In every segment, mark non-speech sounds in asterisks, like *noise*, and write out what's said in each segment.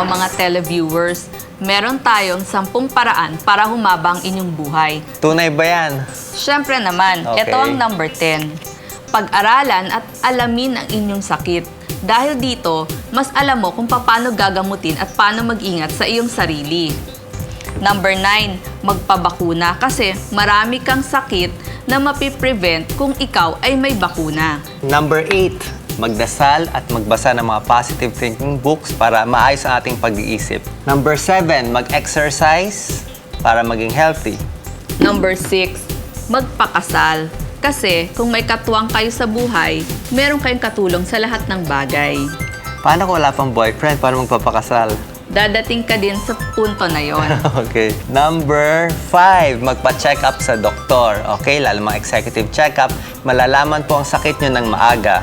o mga televiewers, meron tayong sampung paraan para humabang inyong buhay. Tunay ba yan? Siyempre naman, Okay. ito ang number 10. Pag-aralan at alamin ang inyong sakit. Dahil dito, mas alam mo kung paano gagamutin at paano mag-ingat sa iyong sarili. Number 9, magpabakuna kasi marami kang sakit na mapiprevent kung ikaw ay may bakuna. Number 8, magdasal at magbasa ng mga positive thinking books para maayos ang ating pag-iisip. Number 7, mag-exercise para maging healthy. Number 6, magpakasal. Kasi kung may katuwang kayo sa buhay, meron kayong katulong sa lahat ng bagay. Paano kung wala pang boyfriend? Paano magpapakasal? Dadating ka din sa punto na yon. *laughs* okay. Number 5, magpa-check up sa doktor. Okay, lalo mga executive check-up, malalaman po ang sakit nyo ng maaga.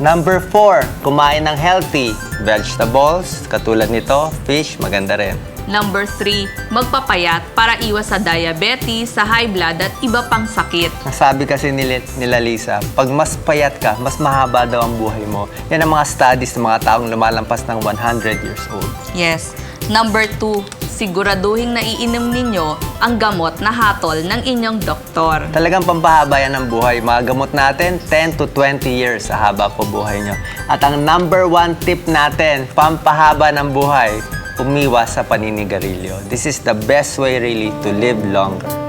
Number 4, kumain ng healthy. Vegetables, katulad nito, fish, maganda rin. Number 3, magpapayat para iwas sa diabetes, sa high blood at iba pang sakit. Nasabi kasi nila, nila Lisa, pag mas payat ka, mas mahaba daw ang buhay mo. Yan ang mga studies ng mga taong lumalampas ng 100 years old. Yes. Number 2, siguraduhin na iinom ninyo ang gamot na hatol ng inyong doktor. Talagang pampahaba yan ng buhay. Mga gamot natin, 10 to 20 years sa haba po buhay nyo. At ang number one tip natin, pampahaba ng buhay, umiwas sa paninigarilyo. This is the best way really to live longer.